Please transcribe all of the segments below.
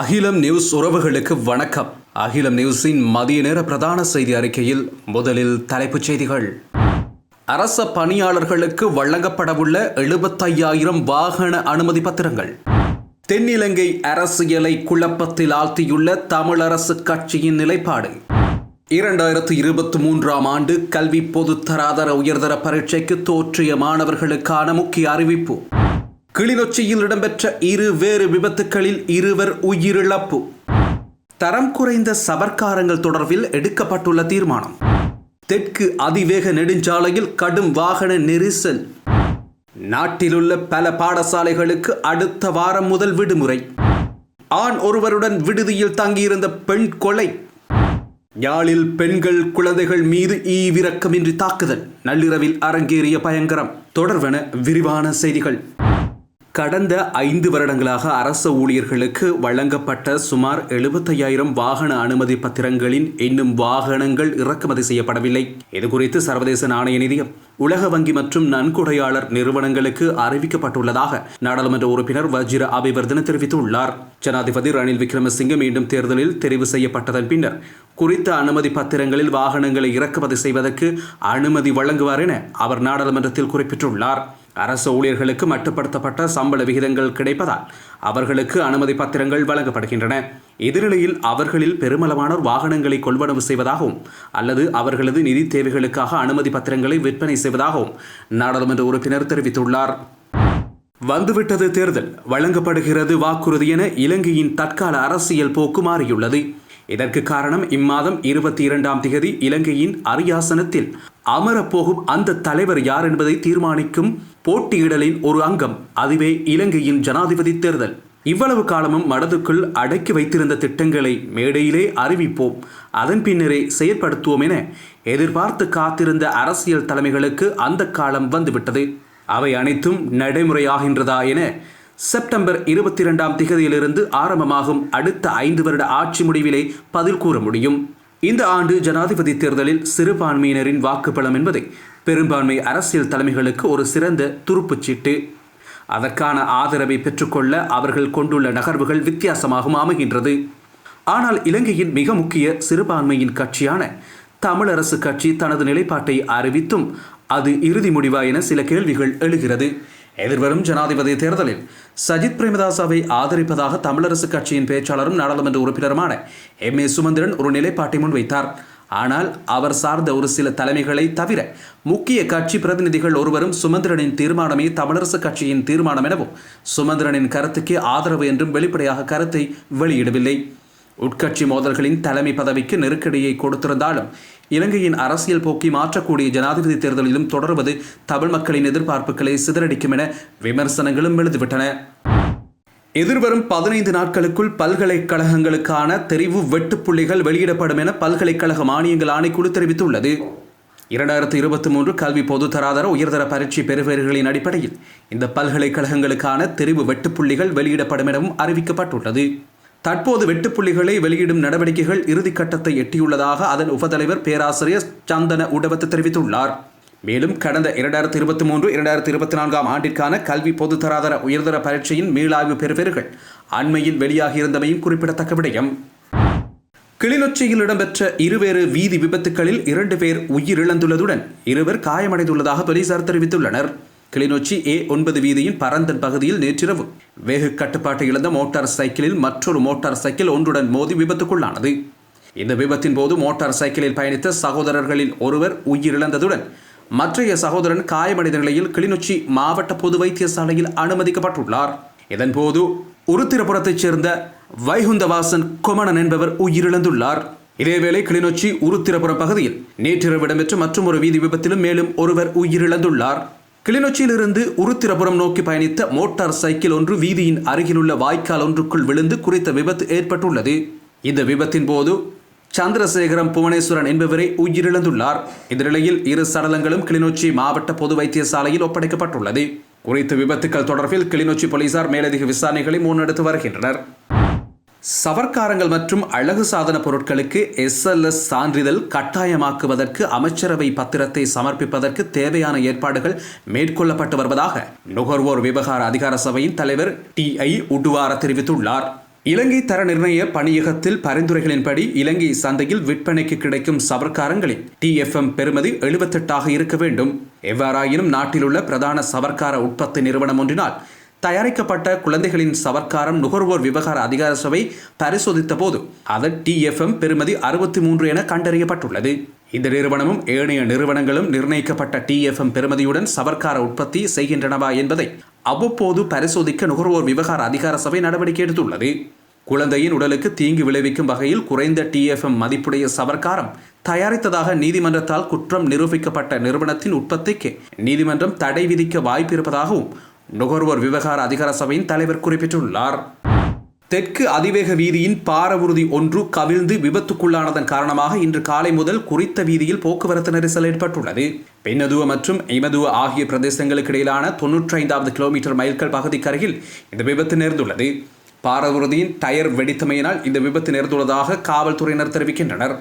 அகிலம் நியூஸ் உறவுகளுக்கு வணக்கம். அகிலம் நியூஸின் மதிய நேர பிரதான செய்தி அறிக்கையில் முதலில் தலைப்புச் செய்திகள். அரச பணியாளர்களுக்கு வழங்கப்படவுள்ள எழுபத்தையாயிரம் வாகன அனுமதி பத்திரங்கள். தென்னிலங்கை அரசியலை குழப்பத்தில் ஆழ்த்தியுள்ள தமிழரசு கட்சியின் நிலைப்பாடு. இரண்டாயிரத்து இருபத்தி மூன்றாம் ஆண்டு கல்வி பொதுத்தராதர உயர்தர பரீட்சைக்கு தோற்றிய மாணவர்களுக்கான முக்கிய அறிவிப்பு. கிளிநொச்சியில் இடம்பெற்ற இரு வேறு விபத்துகளில் இருவர் உயிரிழப்பு. தரம் குறைந்த சபர்க்காரங்கள் தொடர்பில் எடுக்கப்பட்டுள்ள தீர்மானம். தெற்கு அதிவேக நெடுஞ்சாலையில் கடும் வாகன நெரிசல். நாட்டிலுள்ள பல பாடசாலைகளுக்கு அடுத்த வாரம் முதல் விடுமுறை. ஆண் ஒருவருடன் விடுதியில் தங்கியிருந்த பெண் கொலை. யாழில் பெண்கள் குழந்தைகள் மீது ஈவிரக்கமின்றி தாக்குதல். நள்ளிரவில் அரங்கேறிய பயங்கரம். தொடர்வன விரிவான செய்திகள். கடந்த ஐந்து வருடங்களாக அரச ஊழியர்களுக்கு வழங்கப்பட்ட சுமார் எழுபத்தையாயிரம் வாகன அனுமதி பத்திரங்களின் இன்னும் வாகனங்கள் இறக்குமதி செய்யப்படவில்லை. இதுகுறித்து சர்வதேச நாணய நிதியம் உலக வங்கி மற்றும் நன்கொடையாளர் நிறுவனங்களுக்கு அறிவிக்கப்பட்டுள்ளதாக நாடாளுமன்ற உறுப்பினர் வஜிர அபிவர்தன தெரிவித்துள்ளார். ஜனாதிபதி ரணில் விக்ரமசிங்க மீண்டும் தேர்தலில் தெரிவு செய்யப்பட்டதன் பின்னர் குறித்த அனுமதி பத்திரங்களில் வாகனங்களை இறக்குமதி செய்வதற்கு அனுமதி வழங்குவார் என அவர் நாடாளுமன்றத்தில் குறிப்பிட்டுள்ளார். அரசு ஊழியர்களுக்கு மட்டுப்படுத்தப்பட்ட சம்பள விகிதங்கள் கிடைப்பதால் அவர்களுக்கு அனுமதி பத்திரங்கள் வழங்கப்படுகின்றன. எதிர்நிலையில் அவர்களில் பெருமளவானோர் வாகனங்களை கொள்வனவு செய்வதாகவும் அல்லது அவர்களது நிதி தேவைகளுக்காக அனுமதி பத்திரங்களை விற்பனை செய்வதாகவும் நாடாளுமன்ற உறுப்பினர் தெரிவித்துள்ளார். வந்துவிட்டது தேர்தல். வழங்கப்படுகிறது வாக்குறுதி என இலங்கையின் தற்கால அரசியல் போக்கு மாறியுள்ளது. இதற்கு காரணம் இம்மாதம் இருபத்தி இரண்டாம் திகதி இலங்கையின் அரியாசனத்தில் அமரப்போகும் அந்த தலைவர் யார் என்பதை தீர்மானிக்கும் போட்டியிடலின் ஒரு அங்கம் அதுவே இலங்கையின் ஜனாதிபதி தேர்தல். இவ்வளவு காலமும் மனதுக்குள் அடக்கி வைத்திருந்த திட்டங்களை மேடையிலே அறிவிப்போம். அதன் பின்னரே செயற்படுத்துவோம் என எதிர்பார்த்து காத்திருந்த அரசியல் தலைமைகளுக்கு அந்த காலம் வந்துவிட்டது. அவை அனைத்தும் நடைமுறையாகின்றதா என செப்டம்பர் இருபத்தி இரண்டாம் திகதியிலிருந்து ஆரம்பமாகும் அடுத்த ஐந்து வருட ஆட்சி முடிவிலே பதில் கூற முடியும். இந்த ஆண்டு ஜனாதிபதி தேர்தலில் சிறுபான்மையினரின் வாக்குப்பலம் என்பதை பெரும்பான்மை அரசியல் தலைமைகளுக்கு ஒரு சிறந்த துருப்புச்சீட்டு. அதற்கான ஆதரவை பெற்றுக்கொள்ள அவர்கள் கொண்டுள்ள நகர்வுகள் வித்தியாசமாகவும் அமைகின்றது. ஆனால் இலங்கையின் மிக முக்கிய சிறுபான்மையின் கட்சியான தமிழரசு கட்சி தனது நிலைப்பாட்டை அறிவித்தும் அது இறுதி முடிவா என சில கேள்விகள் எழுகிறது. எதிர்வரும் ஜனாதிபதி தேர்தலில் சஜித் பிரேமதாசாவை ஆதரிப்பதாக தமிழரசு கட்சியின் பேச்சாளரும் நாடாளுமன்ற உறுப்பினருமான எம் ஏ சுமந்திரன் ஒரு நிலைப்பாட்டை முன்வைத்தார். ஆனால் அவர் சார்ந்த ஒரு சில தலைமைகளை தவிர முக்கிய கட்சி பிரதிநிதிகள் ஒருவரும் சுமந்திரனின் தீர்மானமே தமிழரசு கட்சியின் தீர்மானம் எனவும் சுமந்திரனின் கருத்துக்கே ஆதரவு என்றும் வெளிப்படையாக கருத்தை வெளியிடவில்லை. உட்கட்சி மோதல்களின் தலைமை பதவிக்கு நெருக்கடியை கொடுத்திருந்தாலும் இலங்கையின் அரசியல் போக்கி மாற்றக்கூடிய ஜனாதிபதி தேர்தலிலும் தொடர்வது தமிழ் மக்களின் எதிர்பார்ப்புகளை சிதறடிக்கும் என விமர்சனங்களும் எழுதுவிட்டன. எதிர்வரும் பதினைந்து நாட்களுக்குள் பல்கலைக்கழகங்களுக்கான தெரிவு வெட்டுப்புள்ளிகள் வெளியிடப்படும் என பல்கலைக்கழக மானியங்கள் ஆணைக்குழு தெரிவித்துள்ளது. இரண்டாயிரத்தி இருபத்தி மூன்று கல்வி பொதுத்தராதர உயர்தர பரீட்சை பெறுபேறுகளின் அடிப்படையில் இந்த பல்கலைக்கழகங்களுக்கான தெரிவு வெட்டுப்புள்ளிகள் வெளியிடப்படும் எனவும் அறிவிக்கப்பட்டுள்ளது. தற்போது வெட்டுப்புள்ளிகளை வெளியிடும் நடவடிக்கைகள் இறுதிக்கட்டத்தை எட்டியுள்ளதாக அதன் உபதலைவர் பேராசிரியர் சந்தன உடவத்து தெரிவித்துள்ளார். மேலும் கடந்த இரண்டாயிரத்தி இருபத்தி மூன்று இரண்டாயிரத்தி இருபத்தி நான்காம் ஆண்டிற்கான கல்வி பொதுத்தராதர உயர்தர பரீட்சையின் மீளாய்வு பெறுவர்கள் அண்மையில் வெளியாகியிருந்தமையும் குறிப்பிடத்தக்க விடயம். கிளிநொச்சியில் இடம்பெற்ற இருவேறு வீதி விபத்துகளில் இரண்டு பேர் உயிரிழந்துள்ளதுடன் இருவர் காயமடைந்துள்ளதாக போலீசார் தெரிவித்துள்ளனர். கிளிநொச்சி ஏ ஒன்பது வீதியின் பரந்தன் பகுதியில் நேற்றிரவு வேகு கட்டுப்பாட்டை இழந்த மோட்டார் சைக்கிளில் மற்றொரு மோட்டார் சைக்கிள் ஒன்றுடன் மோதி விபத்துக்குள்ளானது. இந்த விபத்தின் போது மோட்டார் சைக்கிளில் பயணித்த சகோதரர்களில் ஒருவர் உயிரிழந்ததுடன் மற்றைய சகோதரன் காயமடைந்த நிலையில் கிளிநொச்சி மாவட்ட பொது வைத்தியசாலையில் அனுமதிக்கப்பட்டுள்ளார். இதன்போது உருத்திரபுரத்தைச் சேர்ந்த வைகுந்தவாசன் குமணன் என்பவர் உயிரிழந்துள்ளார். இதேவேளை கிளிநொச்சி உருத்திரபுரம் பகுதியில் நேற்றிரவு இடம்பெற்ற மற்றும் ஒரு வீதி விபத்திலும் மேலும் ஒருவர் உயிரிழந்துள்ளார். கிளிநொச்சியிலிருந்து உருத்திரபுரம் நோக்கி பயணித்த மோட்டார் சைக்கிள் ஒன்று வீதியின் அருகிலுள்ள வாய்க்கால் ஒன்றுக்குள் விழுந்து குறித்த விபத்து ஏற்பட்டுள்ளது. இந்த விபத்தின் போது சந்திரசேகரம் புவனேஸ்வரன் என்பவரை உயிரிழந்துள்ளார். இந்த நிலையில் இரு சடலங்களும் கிளிநொச்சி மாவட்ட பொது வைத்தியசாலையில் ஒப்படைக்கப்பட்டுள்ளது. குறித்த விபத்துக்கள் தொடர்பில் கிளிநொச்சி போலீசார் மேலதிக விசாரணைகளை முன்னெடுத்து வருகின்றனர். சவர்க்காரங்கள் மற்றும் அழகு சாதன பொருட்களுக்கு எஸ்எல்எஸ் சான்றிதழ் கட்டாயமாக்குவதற்கு அமைச்சரவை பத்திரத்தை சமர்ப்பிப்பதற்கு தேவையான ஏற்பாடுகள் மேற்கொள்ளப்பட்டு வருவதாக நுகர்வோர் விவகார அதிகார சபையின் தலைவர் டி ஐ உடுவார தெரிவித்துள்ளார். இலங்கை தர நிர்ணய பணியகத்தில் பரிந்துரைகளின்படி இலங்கை சந்தையில் விற்பனைக்கு கிடைக்கும் சவர்க்காரங்களில் டிஎஃப்எம் பெறுமதி எழுபத்தெட்டாக இருக்க வேண்டும். எவ்வாறாயினும் நாட்டில் உள்ள பிரதான சவர்க்கார உற்பத்தி நிறுவனம் ஒன்றினால் தயாரிக்கப்பட்ட குழந்தைகளின் சவர்க்காரம் நுகர்வோர் விவகார அதிகார சபை பரிசோதித்த போது அதன் டிஎஃப்எம் பெறுமதி அறுபத்தி மூன்று என கண்டறியப்பட்டுள்ளது. இந்த நிறுவனமும் ஏனைய நிறுவனங்களும் நிர்ணயிக்கப்பட்ட டிஎஃப்எம் பெறுமதியுடன் சவர்க்கார உற்பத்தி செய்கின்றனவா என்பதை அவ்வப்போது பரிசோதிக்க நுகர்வோர் விவகார அதிகார சபை நடவடிக்கை எடுத்துள்ளது. குழந்தையின் உடலுக்கு தீங்கு விளைவிக்கும் வகையில் குறைந்த டிஎஃப்எம் மதிப்புடைய சவர்க்காரம் தயாரித்ததாக நீதிமன்றத்தால் குற்றம் நிரூபிக்கப்பட்ட நிறுவனத்தின் உற்பத்திக்கு நீதிமன்றம் தடை விதிக்க வாய்ப்பு இருப்பதாகவும் நுகர்வோர் விவகார அதிகார சபையின் தலைவர் குறிப்பிட்டுள்ளார். தெற்கு அதிவேக வீதியின் பாரவுறுதி ஒன்று கவிழ்ந்து விபத்துக்குள்ளானதன் காரணமாக இன்று காலை முதல் குறித்த வீதியில் போக்குவரத்து நெரிசல் ஏற்பட்டுள்ளது. பெண்ணதுவ மற்றும் ஐமதுவ ஆகிய பிரதேசங்களுக்கு இடையிலான தொன்னூற்றி ஐந்தாவது கிலோமீட்டர் மைல்கள் பகுதிக்கு அருகில் இந்த விபத்து நேர்ந்துள்ளது. பாரவுறுதியின் டயர் வெடித்தமையினால் இந்த விபத்து நேர்ந்துள்ளதாக காவல்துறையினர் தெரிவிக்கின்றனர்.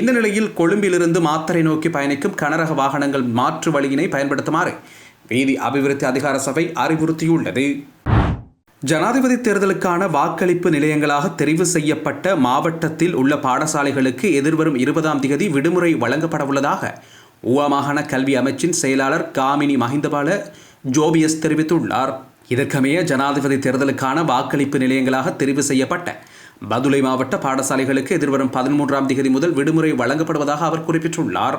இந்த நிலையில் கொழும்பிலிருந்து மாத்தரை நோக்கி பயணிக்கும் கனரக வாகனங்கள் மாற்று வழியினை பயன்படுத்துமாறு வீதி அபிவிருத்தி அதிகார சபை அறிவுறுத்தியுள்ளது. ஜனாதிபதி தேர்தலுக்கான வாக்களிப்பு நிலையங்களாக தெரிவு செய்யப்பட்ட மாவட்டத்தில் உள்ள பாடசாலைகளுக்கு எதிர்வரும் இருபதாம் தேதி விடுமுறை வழங்கப்படவுள்ளதாக ஊவா மாகாண கல்வி அமைச்சின் செயலாளர் காமினி மஹிந்தபால ஜோபியஸ் தெரிவித்துள்ளார். இதற்கமைய ஜனாதிபதி தேர்தலுக்கான வாக்களிப்பு நிலையங்களாக தெரிவு செய்யப்பட்ட பதுளை மாவட்ட பாடசாலைகளுக்கு எதிர்வரும் பதிமூன்றாம் தேதி முதல் விடுமுறை வழங்கப்படுவதாக அவர் குறிப்பிட்டுள்ளார்.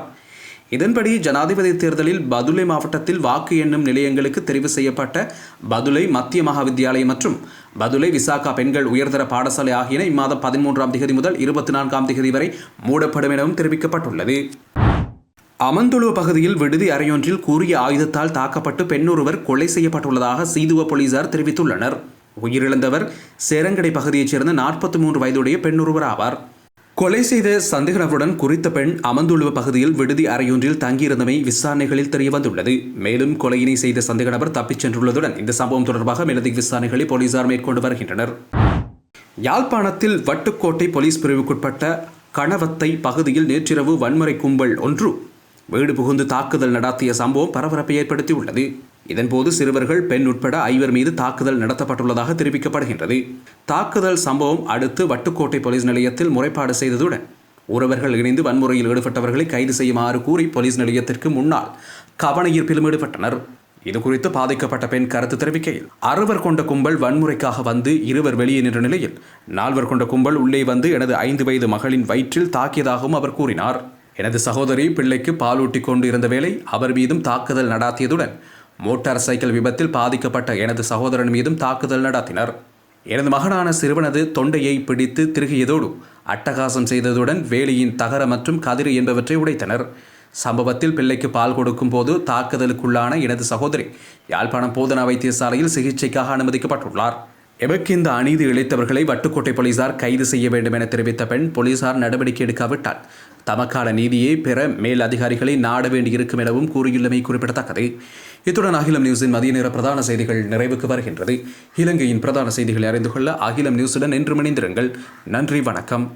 இதன்படி ஜனாதிபதி தேர்தலில் பதுளை மாவட்டத்தில் வாக்கு எண்ணும் நிலையங்களுக்கு தெரிவு செய்யப்பட்ட பதுளை மத்திய மகாவித்தியாலயம் மற்றும் பதுளை விசாகா பெண்கள் உயர்தர பாடசாலை ஆகியன இம்மாதம் பதிமூன்றாம் திகதி முதல் இருபத்தி நான்காம் திகதி வரை மூடப்படும் எனவும் தெரிவிக்கப்பட்டுள்ளது. அமந்துளு பகுதியில் விடுதி அறையொன்றில் கூறிய ஆயுதத்தால் தாக்கப்பட்டு பெண்ணொருவர் கொலை செய்யப்பட்டுள்ளதாக சீதுவ போலீசார் தெரிவித்துள்ளனர். உயிரிழந்தவர் சேரங்கடை பகுதியைச் சேர்ந்த நாற்பத்தி மூன்று வயதுடைய பெண்ணொருவர் ஆவார் கொலை செய்த சந்தேக நபருடன் குறித்த பெண் அமர்ந்துள்ள பகுதியில் விடுதி அறையொன்றில் தங்கியிருந்தமை விசாரணைகளில் தெரியவந்துள்ளது. மேலும் கொலையினை செய்த சந்தேக நபர் தப்பிச் சென்றுள்ளதுடன் இந்த சம்பவம் தொடர்பாக மேலதிக விசாரணைகளை போலீசார் மேற்கொண்டு வருகின்றனர். யாழ்ப்பாணத்தில் வட்டுக்கோட்டை போலீஸ் பிரிவுக்குட்பட்ட கணவத்தை பகுதியில் நேற்றிரவு வன்முறை கும்பல் ஒன்று வீடு புகுந்து தாக்குதல் நடத்திய சம்பவம் பரபரப்பை ஏற்படுத்தியுள்ளது. இதன்போது சிறுவர்கள் பெண் உட்பட ஐவர் மீது தாக்குதல் நடத்தப்பட்டுள்ளதாக தெரிவிக்கப்படுகின்றது. தாக்குதல் சம்பவம் அடுத்து வட்டுக்கோட்டை போலீஸ் நிலையத்தில் முறைப்பாடு செய்ததுடன் உறவர்கள் இணைந்து வன்முறையில் ஈடுபட்டவர்களை கைது செய்யுமாறு கூறி போலீஸ் நிலையத்திற்கு முன்னால் கவன ஈர்ப்பிலும் ஈடுபட்டனர். இது குறித்து பாதிக்கப்பட்ட பெண் கருத்து தெரிவிக்கையில் அறுவர் கொண்ட கும்பல் வன்முறைக்காக வந்து இருவர் வெளியே நின்ற நிலையில் நால்வர் கொண்ட கும்பல் உள்ளே வந்து எனது ஐந்து வயது மகளின் வயிற்றில் தாக்கியதாகவும் அவர் கூறினார். எனது சகோதரி பிள்ளைக்கு பாலூட்டி கொண்டு இருந்த வேளை அவர் மீதும் தாக்குதல் நடாத்தியதுடன் மோட்டார் சைக்கிள் விபத்தில் பாதிக்கப்பட்ட எனது சகோதரன் மீதும் தாக்குதல் நடத்தினர். எனது மகனான சிறுவனது தொண்டையை பிடித்து திருகியதோடு அட்டகாசம் செய்ததுடன் வேலியின் தகர மற்றும் கதிர் என்பவற்றை உடைத்தனர். சம்பவத்தில் பிள்ளைக்கு பால் கொடுக்கும் போது தாக்குதலுக்குள்ளான எனது சகோதரி யாழ்ப்பாணம் போதனா வைத்தியசாலையில் சிகிச்சைக்காக அனுமதிக்கப்பட்டுள்ளார். எமக்கு இந்த அநீதி இழைத்தவர்களை வட்டுக்கோட்டை போலீசார் கைது செய்ய வேண்டும் என தெரிவித்த பெண் போலீசார் நடவடிக்கை எடுக்காவிட்டால். தமக்கான நீதியை பெற மேல் அதிகாரிகளை நாட வேண்டியிருக்கும் எனவும் கூறியுள்ளமை குறிப்பிடத்தக்கது. இத்துடன் அகிலம் நியூஸின் மதிய நேர பிரதான செய்திகள் நிறைவுக்கு வருகின்றது. இலங்கையின் பிரதான செய்திகளை அறிந்து கொள்ள அகிலம் நியூஸுடன் என்று மணிந்திருங்கள் நன்றி வணக்கம்.